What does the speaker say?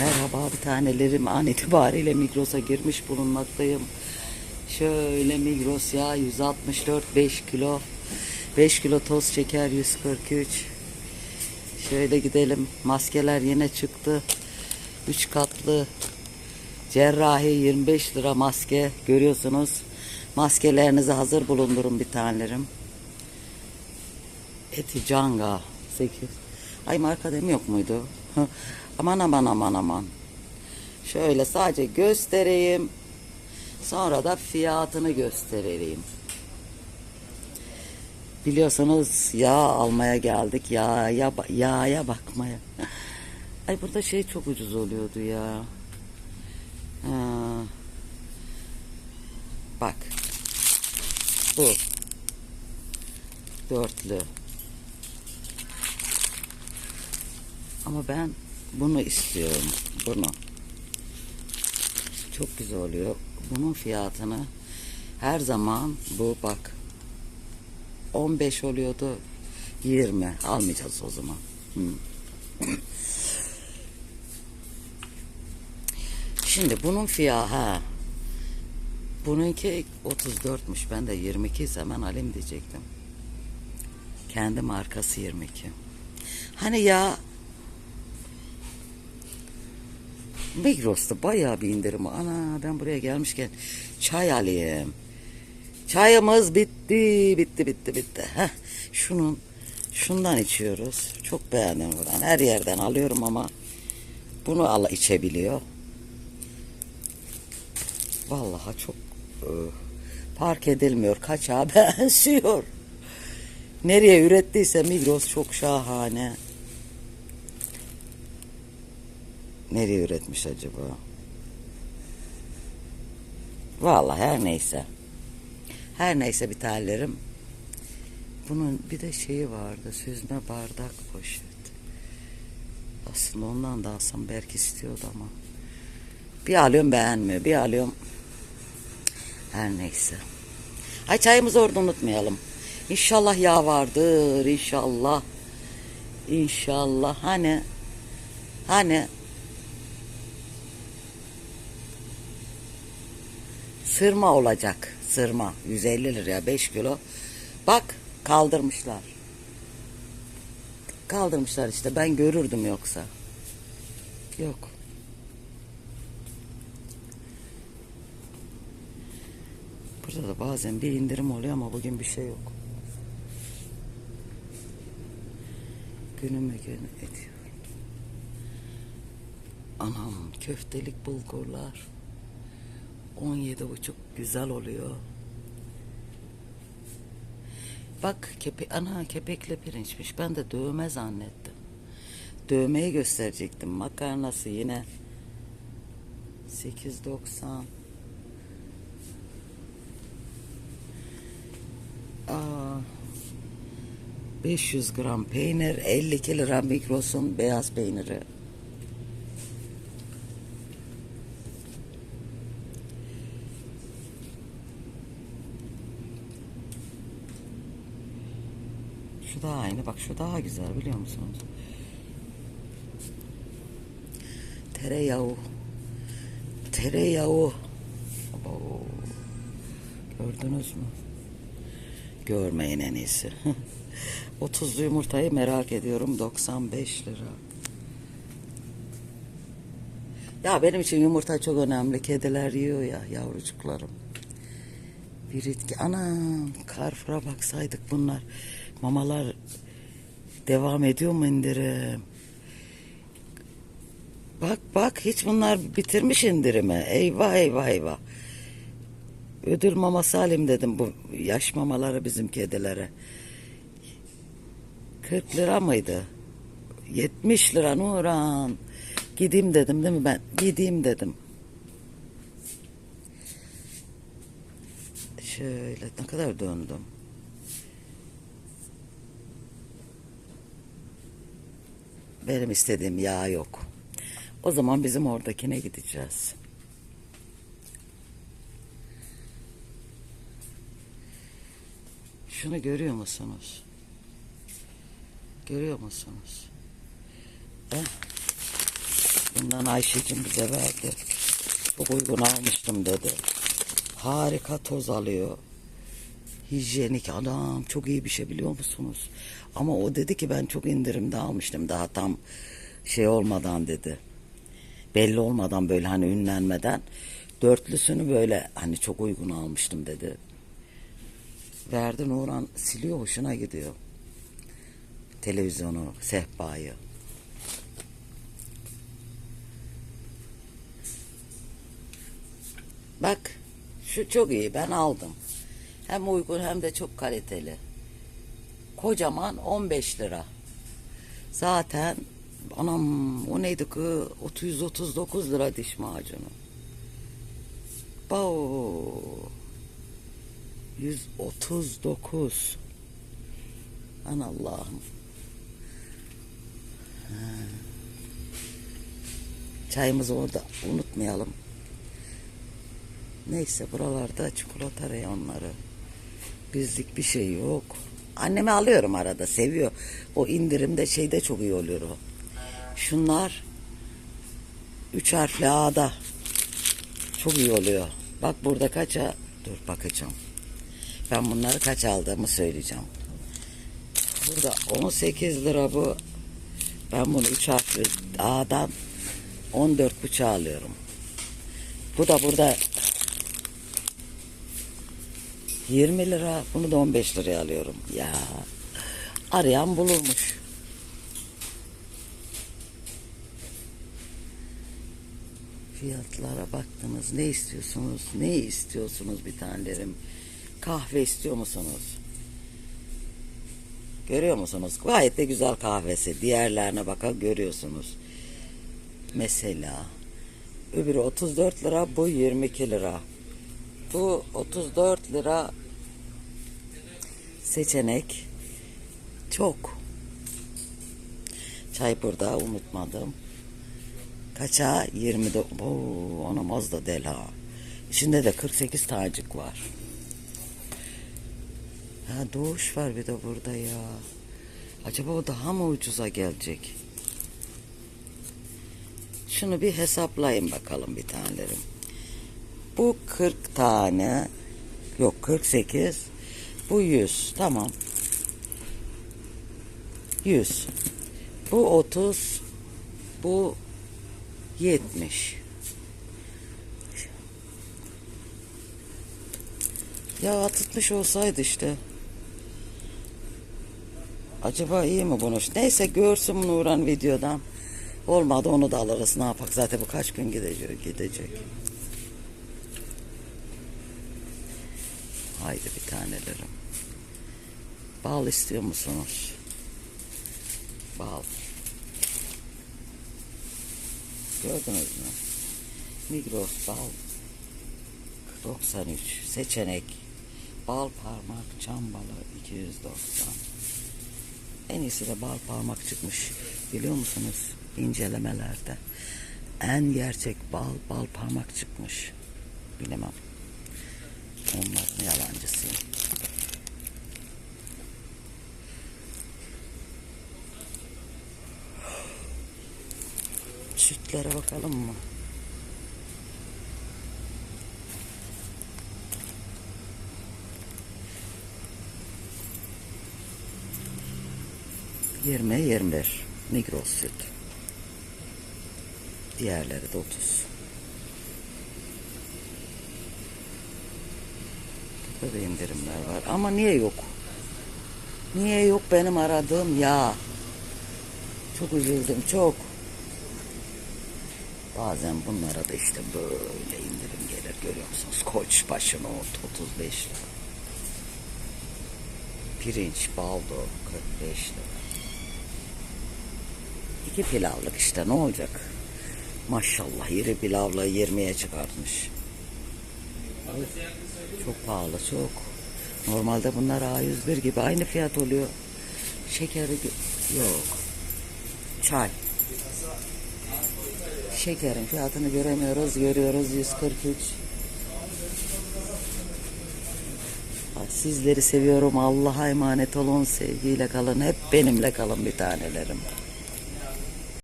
Merhaba bir tanelerim an itibariyle Migros'a girmiş bulunmaktayım. Şöyle Migros ya 164 5 kilo. 5 kilo toz şeker 143 Şöyle gidelim maskeler yine çıktı. 3 katlı cerrahi 25 lira maske görüyorsunuz. Maskelerinizi hazır bulundurun bir tanelerim. Eti Canga 8 Ay marka demi yok muydu? aman aman aman aman. Şöyle sadece göstereyim. Sonra da fiyatını göstereyim. Biliyorsunuz yağ almaya geldik. Yağ, ya, yağa bakmaya. Ay burada şey çok ucuz oluyordu ya. Ha. Bak. Bu. Dörtlü. Ama ben bunu istiyorum. Bunu. Çok güzel oluyor. Bunun fiyatını her zaman bu bak 15 oluyordu 20 almayacağız o zaman. Şimdi bunun fiyatı ha. Bununki 34'müş. Ben de 22 ise hemen alayım diyecektim. Kendi markası 22. Hani ya Migros'ta bayağı bir indirim. Ana ben buraya gelmişken çay alayım. Çayımız bitti, bitti, bitti, bitti. Heh, şunun, şundan içiyoruz. Çok beğendim buradan. Her yerden alıyorum ama bunu al içebiliyor. Vallahi çok e, park edilmiyor. Kaçağa benziyor. Nereye ürettiyse Migros çok şahane. Nereye üretmiş acaba? Vallahi her neyse. Her neyse bir tanelerim. Bunun bir de şeyi vardı. Süzme bardak poşet. Aslında ondan da alsam belki istiyordu ama. Bir alıyorum beğenmiyor. Bir alıyorum. Her neyse. Ay çayımızı orada unutmayalım. İnşallah yağ vardır. İnşallah. İnşallah. Hani hani Sırma olacak. Sırma. 150 liraya 5 kilo. Bak kaldırmışlar. Kaldırmışlar işte. Ben görürdüm yoksa. Yok. Burada da bazen bir indirim oluyor ama bugün bir şey yok. Günüme gün ediyor. Anam köftelik bulgurlar. 17 buçuk güzel oluyor. Bak kepe ana kepekle pirinçmiş. Ben de dövme zannettim. Dövmeyi gösterecektim. Makarnası yine 8.90. Aa, 500 gram peynir, 52 lira Migros'un beyaz peyniri. Şu daha aynı. Bak şu daha güzel biliyor musunuz? Tereyağı. Tereyağı. Abo. Gördünüz mü? Görmeyin en iyisi. 30'lu yumurtayı merak ediyorum. 95 lira. Ya benim için yumurta çok önemli. Kediler yiyor ya yavrucuklarım. Bir itki. Anam Carrefour'a baksaydık bunlar. Mamalar devam ediyor mu indirim? Bak bak hiç bunlar bitirmiş indirimi. Eyvah eyvah eyvah. Ödül maması alayım dedim bu yaş mamaları bizim kedilere. 40 lira mıydı? 70 lira Nuran. Gideyim dedim değil mi ben? Gideyim dedim. Şöyle ne kadar döndüm. Benim istediğim yağ yok. O zaman bizim oradakine gideceğiz. Şunu görüyor musunuz? Görüyor musunuz? Eh. Bundan Ayşe'cim bize verdi. Çok uygun almıştım dedi. Harika toz alıyor. Hijyenik adam çok iyi bir şey biliyor musunuz? Ama o dedi ki ben çok indirimde almıştım daha tam şey olmadan dedi. Belli olmadan böyle hani ünlenmeden dörtlüsünü böyle hani çok uygun almıştım dedi. Verdi Nuran siliyor hoşuna gidiyor. Televizyonu, sehpayı. Bak şu çok iyi ben aldım. Hem uygun hem de çok kaliteli. Kocaman 15 lira. Zaten anam o neydi ki 139 lira diş macunu. Bao. 139. An Allah'ım. Çayımızı orada unutmayalım. Neyse buralarda çikolata reyonları. Bizlik bir şey yok. Anneme alıyorum arada seviyor. O indirimde şeyde çok iyi oluyor o. Şunlar üç harfli A'da çok iyi oluyor. Bak burada kaça dur bakacağım. Ben bunları kaç aldığımı söyleyeceğim. Burada 18 lira bu. Ben bunu üç harfli A'dan 14 buçuğa alıyorum. Bu da burada 20 lira. Bunu da 15 liraya alıyorum. Ya arayan bulurmuş. Fiyatlara baktınız. Ne istiyorsunuz? Ne istiyorsunuz bir tanelerim? Kahve istiyor musunuz? Görüyor musunuz? Gayet de güzel kahvesi. Diğerlerine bakın görüyorsunuz. Mesela öbürü 34 lira, bu 22 lira. Bu 34 lira seçenek. Çok. Çay burada unutmadım. Kaça? 20 de, Oo, anam az da. İçinde de 48 tacık var. Ha doğuş var bir de burada ya. Acaba o daha mı ucuza gelecek? Şunu bir hesaplayın bakalım bir tanelerim. Bu 40 tane. Yok 48. Bu 100. Tamam. 100. Bu 30. Bu 70. Ya tutmuş olsaydı işte. Acaba iyi mi bunu? Neyse görsün Nuran videodan. Olmadı onu da alırız. Ne yapak? Zaten bu kaç gün gidecek. gidecek. Haydi bir tanelerim. Bal istiyor musunuz? Bal. Gördünüz mü? Migros bal. 93 seçenek. Bal parmak çam balı 290. En iyisi de bal parmak çıkmış. Biliyor musunuz? incelemelerde. En gerçek bal bal parmak çıkmış. Bilemem. Onların yalancısıyım. Sütlere bakalım mı? Yirmi yirmi bir. Migros süt. Diğerleri de otuz. Burada da indirimler var. Ama niye yok? Niye yok benim aradığım ya? Çok üzüldüm çok. Bazen bunlara da işte böyle indirim gelir görüyor musunuz? Koç başına ot 35 lira. Pirinç baldo 45 lira. İki pilavlık işte ne olacak? Maşallah iri pilavla 20'ye çıkartmış. Çok pahalı çok. Normalde bunlar A101 gibi aynı fiyat oluyor. Şekeri yok. Çay. Şekerin fiyatını göremiyoruz. Görüyoruz 143. Sizleri seviyorum. Allah'a emanet olun. Sevgiyle kalın. Hep benimle kalın bir tanelerim.